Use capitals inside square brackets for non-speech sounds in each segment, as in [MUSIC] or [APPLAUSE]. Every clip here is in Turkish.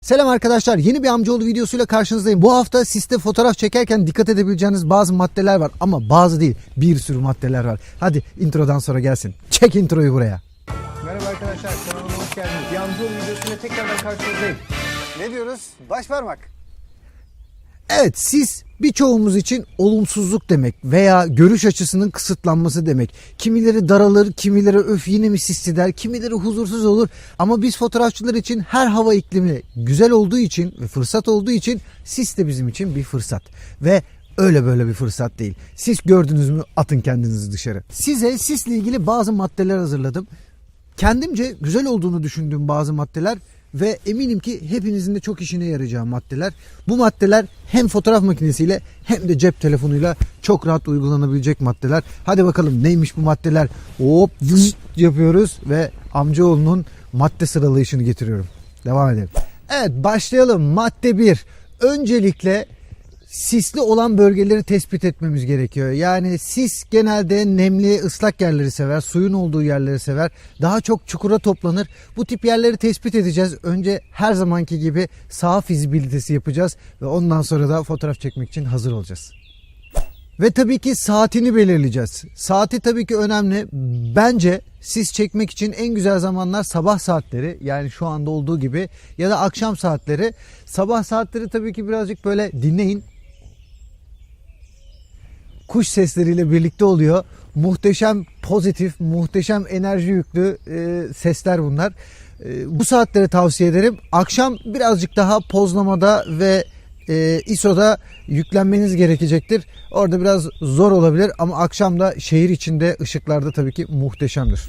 Selam arkadaşlar. Yeni bir amcaoğlu videosuyla karşınızdayım. Bu hafta sizde fotoğraf çekerken dikkat edebileceğiniz bazı maddeler var. Ama bazı değil. Bir sürü maddeler var. Hadi introdan sonra gelsin. Çek introyu buraya. Merhaba arkadaşlar, kanalıma hoş geldiniz. Bir amcaoğlu videosuyla tekrardan karşınızdayım. Ne diyoruz? Baş parmak. Evet siz birçoğumuz için olumsuzluk demek veya görüş açısının kısıtlanması demek. Kimileri daralır, kimileri öf yine mi sisli der, kimileri huzursuz olur. Ama biz fotoğrafçılar için her hava iklimi güzel olduğu için ve fırsat olduğu için sis de bizim için bir fırsat. Ve öyle böyle bir fırsat değil. Siz gördünüz mü atın kendinizi dışarı. Size sisle ilgili bazı maddeler hazırladım. Kendimce güzel olduğunu düşündüğüm bazı maddeler ve eminim ki hepinizin de çok işine yarayacağı maddeler. Bu maddeler hem fotoğraf makinesiyle hem de cep telefonuyla çok rahat uygulanabilecek maddeler. Hadi bakalım neymiş bu maddeler? Hop vız yapıyoruz ve amcaoğlunun madde sıralayışını getiriyorum. Devam edelim. Evet başlayalım. Madde 1. Öncelikle sisli olan bölgeleri tespit etmemiz gerekiyor. Yani sis genelde nemli ıslak yerleri sever, suyun olduğu yerleri sever. Daha çok çukura toplanır. Bu tip yerleri tespit edeceğiz. Önce her zamanki gibi sağ fizibilitesi yapacağız ve ondan sonra da fotoğraf çekmek için hazır olacağız. Ve tabii ki saatini belirleyeceğiz. Saati tabii ki önemli. Bence siz çekmek için en güzel zamanlar sabah saatleri yani şu anda olduğu gibi ya da akşam saatleri. Sabah saatleri tabii ki birazcık böyle dinleyin. Kuş sesleriyle birlikte oluyor. Muhteşem pozitif, muhteşem enerji yüklü e, sesler bunlar. E, bu saatleri tavsiye ederim. Akşam birazcık daha pozlamada ve e, ISO'da yüklenmeniz gerekecektir. Orada biraz zor olabilir ama akşam da şehir içinde ışıklarda tabii ki muhteşemdir.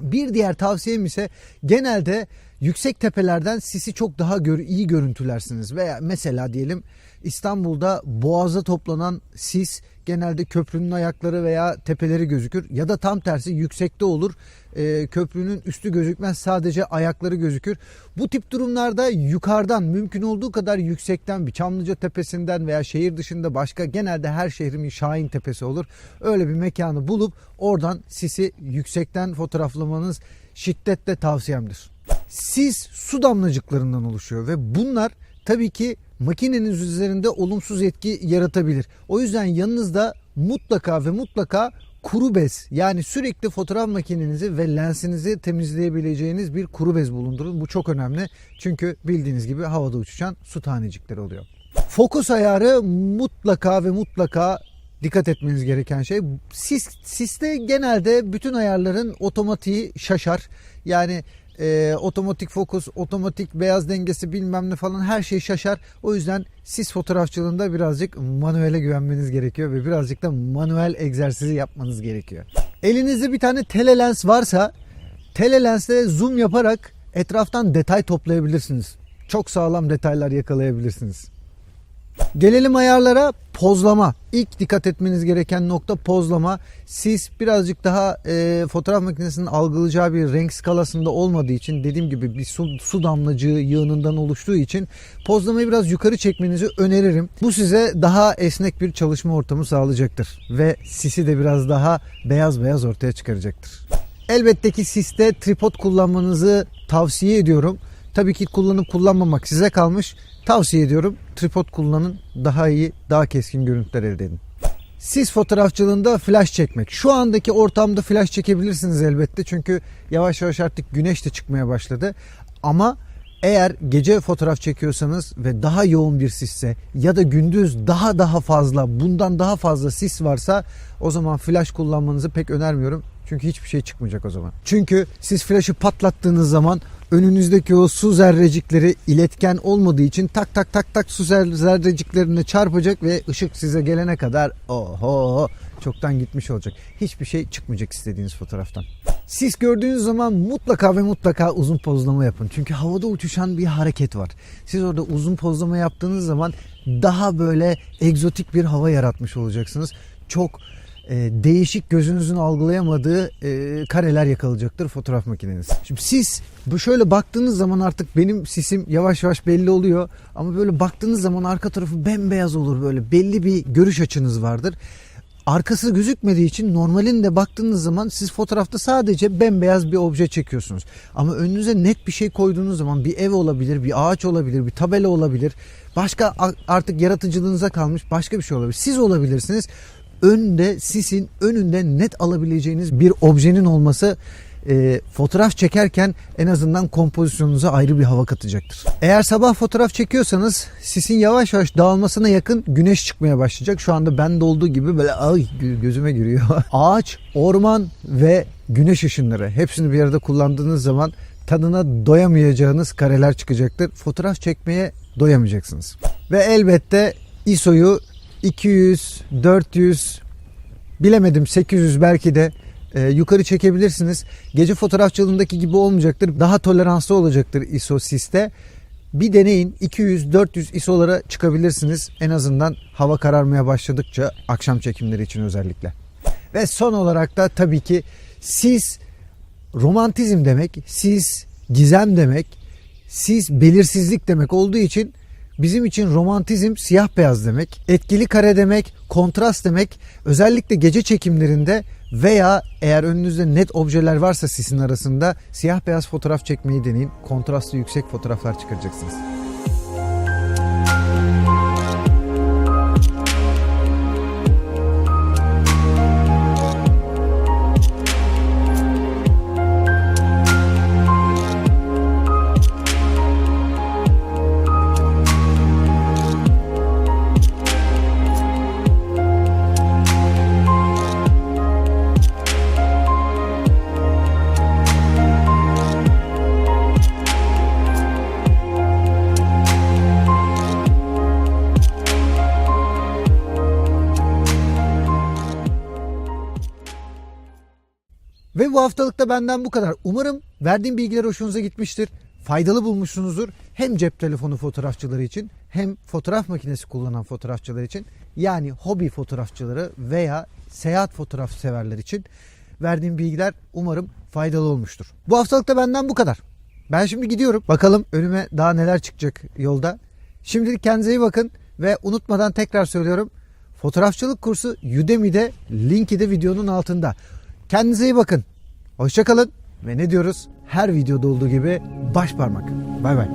Bir diğer tavsiyem ise genelde yüksek tepelerden sisi çok daha gör, iyi görüntülersiniz. Veya mesela diyelim İstanbul'da boğaza toplanan sis genelde köprünün ayakları veya tepeleri gözükür. Ya da tam tersi yüksekte olur. Ee, köprünün üstü gözükmez sadece ayakları gözükür. Bu tip durumlarda yukarıdan mümkün olduğu kadar yüksekten bir Çamlıca tepesinden veya şehir dışında başka genelde her şehrimin Şahin tepesi olur. Öyle bir mekanı bulup oradan sisi yüksekten fotoğraflamanız şiddetle tavsiyemdir. Sis su damlacıklarından oluşuyor ve bunlar tabii ki makineniz üzerinde olumsuz etki yaratabilir. O yüzden yanınızda mutlaka ve mutlaka kuru bez yani sürekli fotoğraf makinenizi ve lensinizi temizleyebileceğiniz bir kuru bez bulundurun. Bu çok önemli. Çünkü bildiğiniz gibi havada uçuşan su tanecikleri oluyor. Fokus ayarı mutlaka ve mutlaka dikkat etmeniz gereken şey. Sis, siste genelde bütün ayarların otomatiği şaşar. Yani e, otomatik fokus, otomatik beyaz dengesi bilmem ne falan her şey şaşar. O yüzden sis fotoğrafçılığında birazcık manuele güvenmeniz gerekiyor ve birazcık da manuel egzersizi yapmanız gerekiyor. Elinizde bir tane telelens varsa telelensle zoom yaparak etraftan detay toplayabilirsiniz. Çok sağlam detaylar yakalayabilirsiniz. Gelelim ayarlara pozlama. İlk dikkat etmeniz gereken nokta pozlama. Siz birazcık daha e, fotoğraf makinesinin algılayacağı bir renk skalasında olmadığı için dediğim gibi bir su, su damlacığı yığınından oluştuğu için pozlamayı biraz yukarı çekmenizi öneririm. Bu size daha esnek bir çalışma ortamı sağlayacaktır. Ve sisi de biraz daha beyaz beyaz ortaya çıkaracaktır. Elbette ki siste tripod kullanmanızı tavsiye ediyorum. Tabii ki kullanıp kullanmamak size kalmış. Tavsiye ediyorum. Tripod kullanın. Daha iyi, daha keskin görüntüler elde edin. Sis fotoğrafçılığında flash çekmek. Şu andaki ortamda flash çekebilirsiniz elbette. Çünkü yavaş yavaş artık güneş de çıkmaya başladı. Ama eğer gece fotoğraf çekiyorsanız ve daha yoğun bir sisse ya da gündüz daha daha fazla bundan daha fazla sis varsa o zaman flash kullanmanızı pek önermiyorum. Çünkü hiçbir şey çıkmayacak o zaman. Çünkü siz flaşı patlattığınız zaman önünüzdeki o su zerrecikleri iletken olmadığı için tak tak tak tak su zer- zerreciklerine çarpacak ve ışık size gelene kadar oho çoktan gitmiş olacak. Hiçbir şey çıkmayacak istediğiniz fotoğraftan. Siz gördüğünüz zaman mutlaka ve mutlaka uzun pozlama yapın. Çünkü havada uçuşan bir hareket var. Siz orada uzun pozlama yaptığınız zaman daha böyle egzotik bir hava yaratmış olacaksınız. Çok değişik gözünüzün algılayamadığı e, kareler yakalayacaktır fotoğraf makineniz. Şimdi siz bu şöyle baktığınız zaman artık benim sisim yavaş yavaş belli oluyor. Ama böyle baktığınız zaman arka tarafı bembeyaz olur böyle belli bir görüş açınız vardır. arkası gözükmediği için normalinde baktığınız zaman siz fotoğrafta sadece bembeyaz bir obje çekiyorsunuz. Ama önünüze net bir şey koyduğunuz zaman bir ev olabilir, bir ağaç olabilir, bir tabela olabilir. Başka artık yaratıcılığınıza kalmış başka bir şey olabilir. Siz olabilirsiniz. Önde sisin önünde net alabileceğiniz bir objenin olması e, fotoğraf çekerken en azından kompozisyonunuza ayrı bir hava katacaktır. Eğer sabah fotoğraf çekiyorsanız sisin yavaş yavaş dağılmasına yakın güneş çıkmaya başlayacak. Şu anda bende olduğu gibi böyle ay gö- gözüme giriyor. [LAUGHS] Ağaç, orman ve güneş ışınları hepsini bir arada kullandığınız zaman tadına doyamayacağınız kareler çıkacaktır. Fotoğraf çekmeye doyamayacaksınız. Ve elbette ISO'yu 200, 400, bilemedim 800 belki de e, yukarı çekebilirsiniz. Gece fotoğrafçılığındaki gibi olmayacaktır. Daha toleranslı olacaktır ISO siste. Bir deneyin 200-400 ISO'lara çıkabilirsiniz. En azından hava kararmaya başladıkça akşam çekimleri için özellikle. Ve son olarak da tabii ki siz romantizm demek, siz gizem demek, siz belirsizlik demek olduğu için bizim için romantizm siyah beyaz demek, etkili kare demek, kontrast demek. Özellikle gece çekimlerinde veya eğer önünüzde net objeler varsa sisin arasında siyah beyaz fotoğraf çekmeyi deneyin. Kontrastı yüksek fotoğraflar çıkaracaksınız. Bu haftalıkta benden bu kadar. Umarım verdiğim bilgiler hoşunuza gitmiştir. Faydalı bulmuşsunuzdur. Hem cep telefonu fotoğrafçıları için hem fotoğraf makinesi kullanan fotoğrafçılar için yani hobi fotoğrafçıları veya seyahat fotoğraf severler için verdiğim bilgiler umarım faydalı olmuştur. Bu haftalıkta benden bu kadar. Ben şimdi gidiyorum. Bakalım önüme daha neler çıkacak yolda. Şimdilik kendinize iyi bakın ve unutmadan tekrar söylüyorum. Fotoğrafçılık kursu Udemy'de linki de videonun altında. Kendinize iyi bakın. Hoşçakalın ve ne diyoruz? Her videoda olduğu gibi baş parmak. Bay bay.